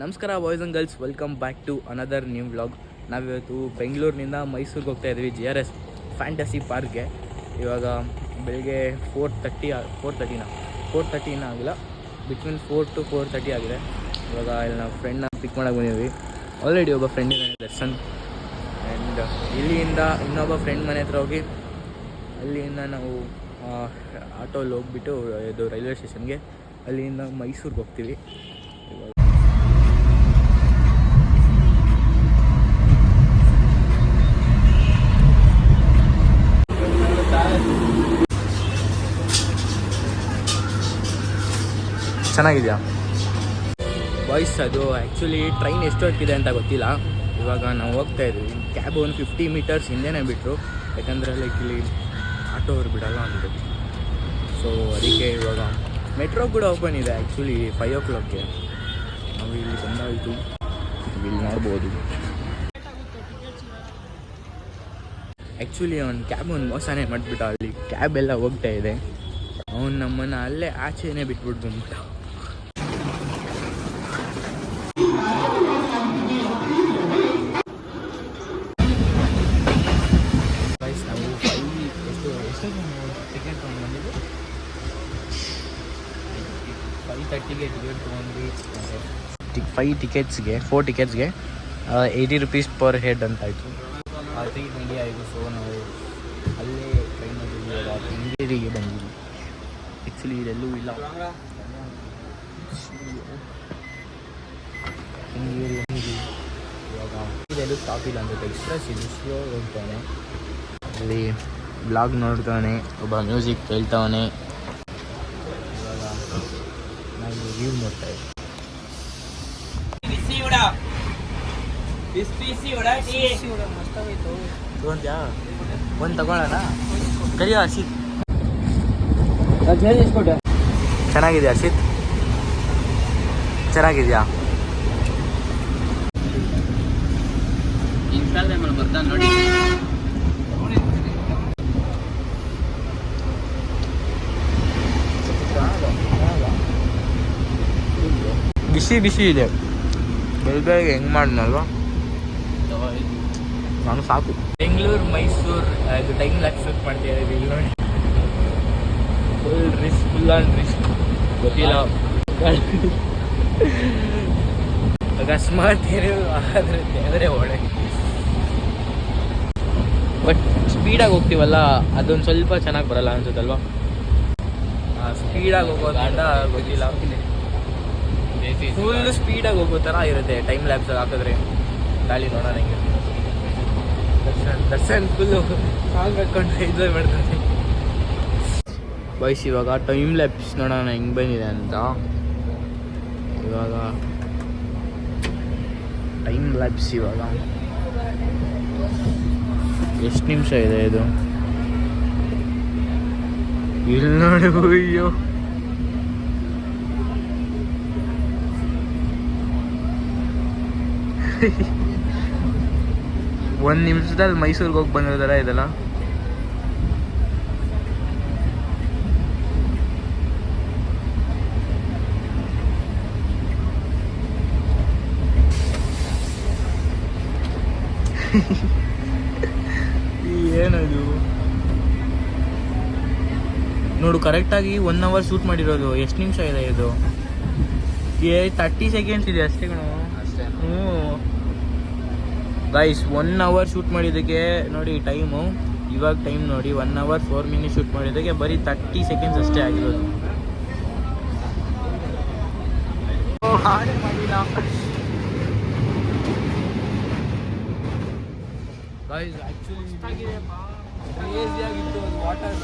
ನಮಸ್ಕಾರ boys and girls welcome back to another new vlog ನಾವಿವತ್ತು ಬೆಂಗಳೂರಿನಿಂದ ಮೈಸೂರಿಗೆ ಹೋಗ್ತಾ ಇದ್ವಿ ಜಿ ಆರ್ ಎಸ್ ಫ್ಯಾಂಟಸಿ ಪಾರ್ಕ್ಗೆ ಇವಾಗ ಬೆಳಿಗ್ಗೆ ಫೋರ್ ತರ್ಟಿ ಫೋರ್ ತರ್ಟಿನ ಫೋರ್ ತರ್ಟಿನ ಆಗಿಲ್ಲ between four to four thirty ಆಗಿದೆ. ಇವಾಗ ಇಲ್ಲಿ ನಾವು ಫ್ರೆಂಡ್ನ ಪಿಕ್ ಮಾಡೋಕೆ ಬಂದಿದ್ವಿ ಆಲ್ರೆಡಿ ಒಬ್ಬ ಫ್ರೆಂಡ್ ಇದ್ದಾನೆ, ದರ್ಶನ್. ಆ್ಯಂಡ್ ಇಲ್ಲಿಂದ ಇನ್ನೊಬ್ಬ ಫ್ರೆಂಡ್ ಮನೆ ಹತ್ರ ಹೋಗಿ, ಅಲ್ಲಿಂದ ನಾವು ಆಟೋಲ್ಲಿ ಹೋಗ್ಬಿಟ್ಟು, ಇದು ರೈಲ್ವೆ ಸ್ಟೇಷನ್ಗೆ, ಅಲ್ಲಿಂದ ಮೈಸೂರಿಗೆ ಹೋಗ್ತೀವಿ ಇವಾಗ ಚೆನ್ನಾಗಿದೆಯಾ? ವಾಯ್ಸ್ ಅದು ಆ್ಯಕ್ಚುಲಿ ಟ್ರೈನ್ ಎಷ್ಟು ಎಷ್ಟೊತ್ತಿದೆ ಅಂತ ಗೊತ್ತಿಲ್ಲ. ಇವಾಗ ನಾವು ಹೋಗ್ತಾ ಇದ್ದೀವಿ ಕ್ಯಾಬ್ ಒಂದು ಫಿಫ್ಟಿ ಮೀಟರ್ಸ್ ಹಿಂದೆನೇ ಬಿಟ್ಟರು ಯಾಕಂದರೆ ಲೈಕ್ ಇಲ್ಲಿ ಆಟೋ ಅವ್ರು ಬಿಡಲ್ಲ ಅಂದರು. ಸೊ ಅದಕ್ಕೆ ಇವಾಗ ಮೆಟ್ರೋ ಕೂಡ ಓಪನ್ ಇದೆ ಆ್ಯಕ್ಚುಲಿ ಫೈವ್ ಓ ಕ್ಲಾಕ್ಗೆ ನಾವು ಇಲ್ಲಿ ಬಂದಾಯಿತು. ಇಲ್ಲಿ ನೋಡ್ಬೋದು. ಆ್ಯಕ್ಚುಲಿ ಅವ್ನು ಕ್ಯಾಬ್ ಒಂದು ಮೋಸನೇ ಮಾಡಿಬಿಟ್ಟ. ಅಲ್ಲಿ ಕ್ಯಾಬ್ ಎಲ್ಲ ಹೋಗ್ತಾ ಇದೆ. ಅವ್ನು ನಮ್ಮನ್ನು ಅಲ್ಲೇ ಆಚೆನೇ ಬಿಟ್ಬಿಟ್ಟು ಬಂದ್ಬಿಟ್ಟ ಟಿಕೆಟ್ ತೊಗೊಂಡು ಬಂದಿದ್ದು. ಫೈವ್ ತರ್ಟಿಗೆ ಟಿಕೆಟ್ ತೊಗೊಂಡ್ವಿ ಟಿ ಫೈವ್ ಟಿಕೆಟ್ಸ್ಗೆ ಫೋರ್ ಟಿಕೆಟ್ಸ್ಗೆ ಏಯ್ಟಿ ರುಪೀಸ್ ಪರ್ ಹೆಡ್ ಅಂತ ಆಯಿತು ತ್ರೀ ಟ್ವೆಂಟಿ ಆಯಿತು ಸೊ ನಾವು ಅಲ್ಲೇ ಟ್ರೈನಲ್ಲಿ ಕೆಂಗೇರಿಗೆ ಬಂದಿದ್ವಿ. ಆ್ಯಕ್ಚುಲಿ ಇದೆಲ್ಲೂ ಇಲ್ಲ. ಇವಾಗ ಇದೆಲ್ಲೂ ಸ್ಟಾಪ್ ಇಲ್ಲ ಅಂತ ಎಕ್ಸ್ಪ್ರೆಸ್ ಇದು ಸ್ಲೋ ಹೋಗ್ತಾನೆ. ಅಲ್ಲಿ ಬ್ಲಾಗ್ ನೋಡ್ತಾನೆ ಒಬ್ಬ ಮ್ಯೂಸಿಕ್ ಕೇಳ್ತವನೆ. ಇವಾಗ ನಾವು ವ್ಯೂ ನೋಡ್ತಾ ಇದ್ದೀವಿ ಒಂದು ತಗೊಳ್ಳೋಣ. ಕರಿಯೋ ಹರ್ಷಿತ್? ಚೆನ್ನಾಗಿದೆ ಹರ್ಷಿತ್? ಚೆನ್ನಾಗಿದ್ಯಾ? ಇನ್ಸ್ಟಾಗ್ರಾಮಲ್ಲಿ ಬರ್ತಾನೆ ನೋಡಿ. ಬಿಸಿ ಬಿಸಿ ಇದೆ. ಬೆಳಗ್ಗೆ ಹೆಂಗ್ ಮಾಡಿದ್ನಲ್ವಾ ನಾನು ಸಾಕು. ಬೆಂಗಳೂರು, ಮೈಸೂರು ಇದು ಟೈಮ್ ಲ್ಯಾಕ್ಸ್ ಮಾಡ್ತಾ ಇದ್ದೀವಿ ಇಲ್ಲಿ ನೋಡಿ. Full risk full and risk ಗೊತ್ತಿಲ್ಲ. ಅಕಸ್ಮಾತ್ ಆದರೆ ದೇವರೇ ಒಳ್ಳೆ ಬಟ್ ಸ್ಪೀಡಾಗಿ ಹೋಗ್ತೀವಲ್ಲ, ಅದೊಂದು ಸ್ವಲ್ಪ ಚೆನ್ನಾಗಿ ಬರಲ್ಲ ಅನ್ಸುತ್ತಲ್ವಾ? ಸ್ಪೀಡಾಗಿ ಅಂತ ಗೊತ್ತಿಲ್ಲ. ಫುಲ್ ಸ್ಪೀಡಾಗಿ ಹೋಗೋ ಥರ ಇರುತ್ತೆ. ಟೈಮ್ ಲ್ಯಾಬ್ಸ್ ಹಾಕಿದ್ರೆ ಗಾಳಿ ನೋಡೋಣ ಹಿಂಗೆ? ದರ್ಶನ್ ದರ್ಶನ್ ಫುಲ್ಲು ಸಾಂಗ್ ಹಾಕೊಂಡು ಎಂಜಾಯ್ ಮಾಡ್ತಾನೆ. ಬಾಯ್ಸ್ ಇವಾಗ ಟೈಮ್ ಲ್ಯಾಬ್ಸ್ ನೋಡೋಣ ಹೆಂಗೆ ಬಂದಿದೆ ಅಂತ. ಇವಾಗ ಟೈಮ್ ಲ್ಯಾಬ್ಸ್ ಇವಾಗ. ಎಷ್ಟು ನಿಮಿಷ ಇದೆ ಇದು? ಇಲ್ಲಿ ನೋಡಿ, ಅಯ್ಯೋ. ಒಂದು ನಿಮಿಷದಲ್ಲಿ ಮೈಸೂರಿಗೆ ಹೋಗಿ ಬಂದಿರೋದಲ್ಲ ಇದೆಲ್ಲ. ಏನದು? ನೋಡು ಕರೆಕ್ಟಾಗಿ ಒನ್ ಅವರ್ ಶೂಟ್ ಮಾಡಿರೋದು. ಎಷ್ಟು ನಿಮಿಷ ಇದೆ ಇದು? ಏ ತರ್ಟಿ ಸೆಕೆಂಡ್ಸ್ ಇದೆ ಅಷ್ಟೇ ಕಣೋ. ಅಷ್ಟೇ ಹ್ಞೂ ಗೈಸ್ ಒನ್ ಅವರ್ ಶೂಟ್ ಮಾಡಿದ್ದಕ್ಕೆ ನೋಡಿ ಟೈಮು ಇವಾಗ ಟೈಮ್ ನೋಡಿ one hour four minute shoot ಮಾಡಿದ್ದಕ್ಕೆ ಬರೀ ತರ್ಟಿ ಸೆಕೆಂಡ್ಸ್ ಅಷ್ಟೇ ಆಗಿರೋದು. ವಾಟರ್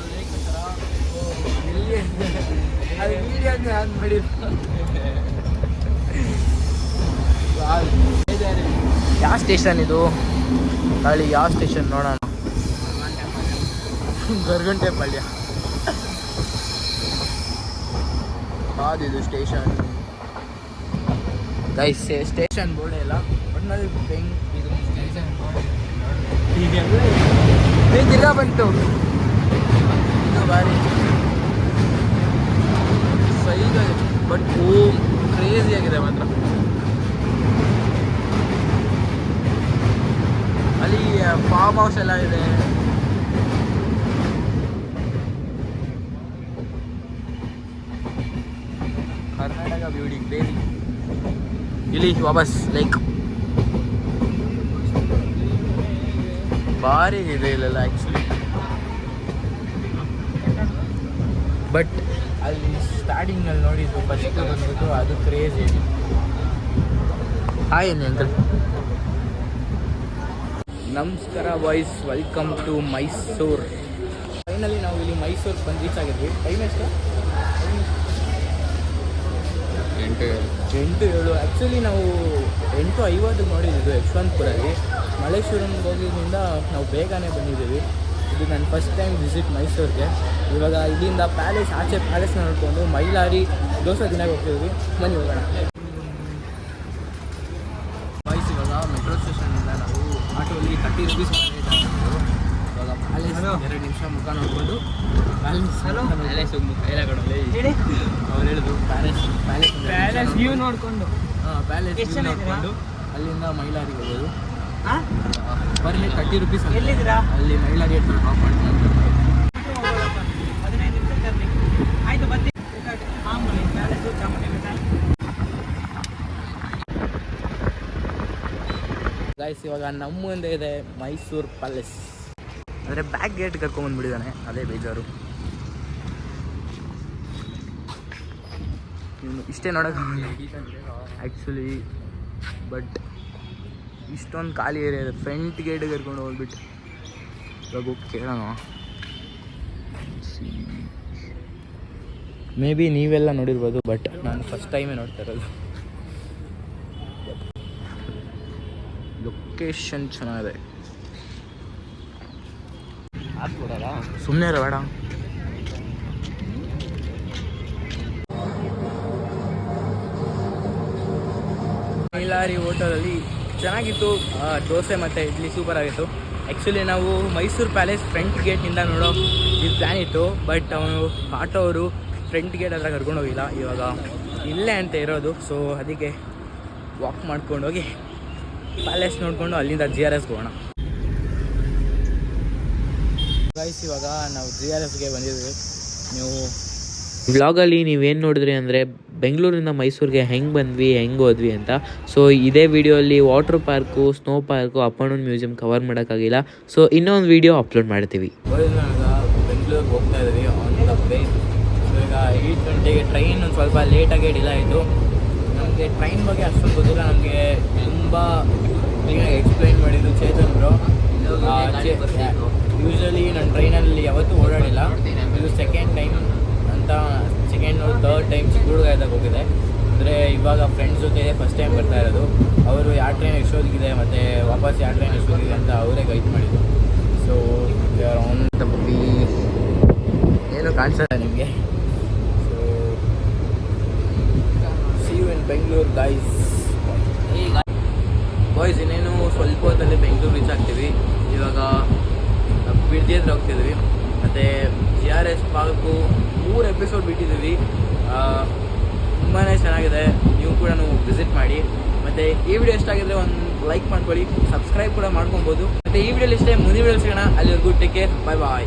ಯಾವ ಸ್ಟೇಷನ್ ಇದು? ಅಲ್ಲಿ ಯಾವ ಸ್ಟೇಷನ್ ನೋಡೋಣ. ಗರ್ಗಂಟೆ ಪಲ್ಯ ಯಾವ್ದಿದು ಸ್ಟೇಷನ್? ಗೈಸ್ ಸ್ಟೇಷನ್ ಬೋರ್ಡ್ ಇಲ್ಲ. ಒಟ್ನಲ್ಲಿ ಬೆಂಗ್ ಇದು ಸ್ಟೇಷನ್ ಬೋರ್ಡ್ ತಿರ್ಗಾ ಬಂತು. ಇದು ಭಾರಿ. ಸೈಜ್ ಬಟ್ ಓ ಕ್ರೇಜಿ ಆಗಿದೆ ಮಾತ್ರ. ಫಾರ್ಮ್ ಹೌಸ್ ಎಲ್ಲ ಇದೆ ಕರ್ನಾಟಕ ಬ್ಯೂಟಿ ಬೇಬಿ ಇಲ್ಲಿ ವಾಪಸ್ ಲೈಕ್ ಭಾರಿ ಇದೆ ಇಲ್ಲೆಲ್ಲ ಆ್ಯಕ್ಚುಲಿ ಬಟ್ ಅಲ್ಲಿ ಸ್ಟಾರ್ಟಿಂಗಲ್ಲಿ ನೋಡಿದ್ದು ಫಸ್ಟ್ ಬಂದ್ಬಿಟ್ಟು ಅದು ಕ್ರೇಜಿ ಹಾಯ್ ಅನ್ನಿ ಅಂಕಲ್ ನಮಸ್ಕಾರ boys welcome to Mysuru finally ನಾವು ಇಲ್ಲಿ ಮೈಸೂರು ಬಂದು ರೀಚ್ ಆಗಿದ್ವಿ ಟೈಮ್ ಎಷ್ಟು? ಎಂಟು ಎಂಟು ಏಳು. ಆ್ಯಕ್ಚುಲಿ ನಾವು ಎಂಟು ಐವತ್ತು ನೋಡಿದ್ದು ಯಶವಂತಪುರಲ್ಲಿ. ಮಲ್ಲೇಶ್ವರಂಗೆ ಹೋಗಿದ್ದರಿಂದ ನಾವು ಬೇಗನೆ ಬಂದಿದ್ದೀವಿ. ಇದು ನನ್ನ ಫಸ್ಟ್ ಟೈಮ್ ವಿಸಿಟ್ ಮೈಸೂರಿಗೆ ಇವಾಗ ಇಲ್ಲಿಂದ ಪ್ಯಾಲೇಸ್ ಆಚೆ ಪ್ಯಾಲೇಸ್ನ ನೋಡಿಕೊಂಡು ಮೈಲಾರಿ ದೋಸೆ ದಿನ ಹೋಗ್ತಿದ್ವಿ. ಮನೆ ಹೋಗೋಣ ಬಾಯ್ಸ್ ಇವಾಗ ಮೆಟ್ರೋ ಸ್ಟೇಷನಿಂದ ನಾವು ತರ್ಟಿ ರುಪೀಸ್ ಇವಾಗ ಎರಡು ನಿಮಿಷ ಮುಖ ನೋಡ್ಬೋದು ಪ್ಯಾಲೇಸ್ ಪ್ಯಾಲೇಸ್ ಹೋಗಿ ಮುಖ ಎಲ್ಲ ಹೇಳಿ ಅವ್ರು ಹೇಳಿದ್ರು ಪ್ಯಾಲೇಸ್ ಪ್ಯಾಲೇಸ್ ಪ್ಯಾಲೇಸ್ ವ್ಯೂ ನೋಡಿಕೊಂಡು ಹಾಂ ಪ್ಯಾಲೇಸ್ ಎಷ್ಟ್ ನೋಡಿಕೊಂಡು ಅಲ್ಲಿಂದ ಮಹಿಳಾರಿಗೆ ಹೋಗೋದು ಹಾ? ಬರಲಿ ತರ್ಟಿ ರುಪೀಸ್ ಎಲ್ಲಿದ್ದೀರಾ? ಅಲ್ಲಿ ಮಹಿಳಾರಿಗೆ ಡ್ರಾಪ್ ಮಾಡ್ತಾರೆ ಹದಿನೈದು ನಿಮಿಷ ಜರ್ನಿ ಆಯ್ತು ಬರ್ತೀನಿ ಮಾಮೂಲಿ ಪ್ಯಾಲೇಸು ಚಾಮುಂಡಿ ಬೆಟ್ಟ ಗಾಯ್ಸ್ ಇವಾಗ ನಮ್ಮ ಮುಂದೆ ಇದೆ ಮೈಸೂರು ಪ್ಯಾಲೇಸ್. ಅಂದರೆ ಬ್ಯಾಕ್ ಗೇಟ್ ಕರ್ಕೊಂಬಂದ್ಬಿಟ್ಟಿದ್ದಾನೆ ಅದೇ ಬೇಜಾರು. ಇಷ್ಟೇ ನೋಡೋಕ್ಕಾಗಲ್ಲ ಆ್ಯಕ್ಚುಲಿ ಬಟ್ ಇಷ್ಟೊಂದು ಖಾಲಿ ಏರಿಯಾ ಇದೆ. ಫ್ರಂಟ್ ಗೇಟ್ ಕರ್ಕೊಂಡು ಹೋಗ್ಬಿಟ್ಟು. ಇವಾಗ ಹೋಗಿ ಕೇಳೋಣ. ಮೇ ಬಿ ನೀವೆಲ್ಲ ನೋಡಿರ್ಬೋದು ಬಟ್ ನಾನು ಫಸ್ಟ್ ಟೈಮೇ ನೋಡ್ತಾ ಇರೋದು. ಲೊಕೇಶನ್ ಚೆನ್ನಾಗಿದೆ. ಸುಮ್ಮನೆ ಇರೋ ಬೇಡ. ಮೈಲಾರಿ ಹೋಟೆಲಲ್ಲಿ ಚೆನ್ನಾಗಿತ್ತು. ದೋಸೆ ಮತ್ತು ಇಡ್ಲಿ ಸೂಪರ್ ಆಗಿತ್ತು. ಆ್ಯಕ್ಚುಲಿ ನಾವು ಮೈಸೂರು ಪ್ಯಾಲೇಸ್ ಫ್ರಂಟ್ ಗೇಟ್ನಿಂದ ನೋಡೋ ಇದು ಪ್ಲ್ಯಾನ್ ಇತ್ತು. ಬಟ್ ಅವನು ಆಟೋ ಅವರು ಫ್ರಂಟ್ ಗೇಟ್ ಹತ್ರ ಕರ್ಕೊಂಡು ಹೋಗಿಲ್ಲ. ಇವಾಗ ಇಲ್ಲೇ ಅಂತ ಇರೋದು. ಸೊ ಅದಕ್ಕೆ ವಾಕ್ ಮಾಡ್ಕೊಂಡು ಹೋಗಿ ಪ್ಯಾಲೇಸ್ ನೋಡಿಕೊಂಡು ಅಲ್ಲಿಂದ ಜಿ ಆರ್ ಎಸ್ಗೆ ಹೋಗೋಣ. ಗೈಸ್ ಇವಾಗ ನಾವು ಜಿ ಆರ್ ಎಸ್ಗೆ ಬಂದಿದ್ದೀವಿ. ನೀವು ವ್ಲಾಗಲ್ಲಿ ನೀವೇನು ನೋಡಿದ್ರಿ ಅಂದರೆ ಬೆಂಗಳೂರಿಂದ ಮೈಸೂರಿಗೆ ಹೆಂಗೆ ಬಂದ್ವಿ ಹೆಂಗೆ ಹೋದ್ವಿ ಅಂತ. ಸೊ ಇದೇ ವಿಡಿಯೋಲಿ ವಾಟರ್ ಪಾರ್ಕು ಸ್ನೋ ಪಾರ್ಕು ಅಪ್ಪಣ್ಣನ ಮ್ಯೂಸಿಯಂ ಕವರ್ ಮಾಡೋಕ್ಕಾಗಿಲ್ಲ. ಸೊ ಇನ್ನೊಂದು ವಿಡಿಯೋ ಅಪ್ಲೋಡ್ ಮಾಡ್ತೀವಿ. ಬೆಂಗಳೂರಿಗೆ ಹೋಗ್ತಾ ಇದ್ದೀವಿ ಆನ್ ದ ವೇ ಈಗ ಏಯ್ಟ್ ಗಂಟೆಗೆ ಟ್ರೈನ್ ಒಂದು ಸ್ವಲ್ಪ ಲೇಟಾಗಿ ಡಿಲೇ ಆಯಿತು. ನಮಗೆ ಟ್ರೈನ್ ಬಗ್ಗೆ ಅಷ್ಟೊಂದು ಗೊತ್ತಿಲ್ಲ. ನಮಗೆ ತುಂಬ ಎಕ್ಸ್ಪ್ಲೈನ್ ಮಾಡಿದ್ರು ಚೇತನ್ ಬ್ರೋ. ಯೂಶ್ವಲಿ ನಾನು ಟ್ರೈನಲ್ಲಿ ಯಾವತ್ತೂ ಓಡಾಡಿಲ್ಲ. ಇದು ಸೆಕೆಂಡ್ ಟೈಮ್ ಅಂತ ಸೆಕೆಂಡ್ ಥರ್ಡ್ ಟೈಮ್ ಚಿಕ್ಕಹುಡುಗಾಯ್ದಾಗ ಹೋಗಿದೆ. ಅಂದರೆ ಇವಾಗ ಫ್ರೆಂಡ್ಸ್ ಜೊತೆ ಫಸ್ಟ್ ಟೈಮ್ ಬರ್ತಾ ಇರೋದು. ಅವರು ಯಾವ ಟ್ರೈನ್ ಎಷ್ಟೊತ್ತಿಗಿದೆ ಮತ್ತು ವಾಪಸ್ ಯಾವ ಟ್ರೈನ್ ಎಷ್ಟೋದಿದೆ ಅಂತ ಅವರೇ ಗೈಡ್ ಮಾಡಿದ್ದು ಸೊ ಆನ್ ದ ಏನು ಕಾಣಿಸಲ್ಲ ನಿಮಗೆ so see you in Bengaluru guys boys ಇನ್ನೇನು ಸ್ವಲ್ಪ ಹೊತ್ತಲ್ಲಿ ಬೆಂಗಳೂರು ರೀಚ್ ಆಗ್ತೀವಿ. ಇವಾಗ ಬಿಡ್ದಿ ಹತ್ರ ಹೋಗ್ತಿದ್ವಿ. ಮತ್ತು ಜಿ ಆರ್ ಎಸ್ ಪಾರ್ಕು ಮೂರು ಎಪಿಸೋಡ್ ಬಿಟ್ಟಿದ್ದೀವಿ. ತುಂಬಾ ಚೆನ್ನಾಗಿದೆ. ನೀವು ಕೂಡ ವಿಸಿಟ್ ಮಾಡಿ. ಮತ್ತು ಈ ವಿಡಿಯೋ ಎಷ್ಟಾಗಿದ್ರೆ ಒಂದು ಲೈಕ್ ಮಾಡ್ಕೊಳ್ಳಿ. ಸಬ್ಸ್ಕ್ರೈಬ್ ಕೂಡ ಮಾಡ್ಕೊಬೋದು. ಮತ್ತು ಈ ವಿಡಿಯೋಲಿ ಇಷ್ಟೇ ಮುಂದಿನ ವಿಡಿಯೋ ಸಿಗೋಣ. ಅಲ್ಲಿವರೆಗೂ ಟೇಕ್ ಕೇರ್ ಬಾಯ್ ಬಾಯ್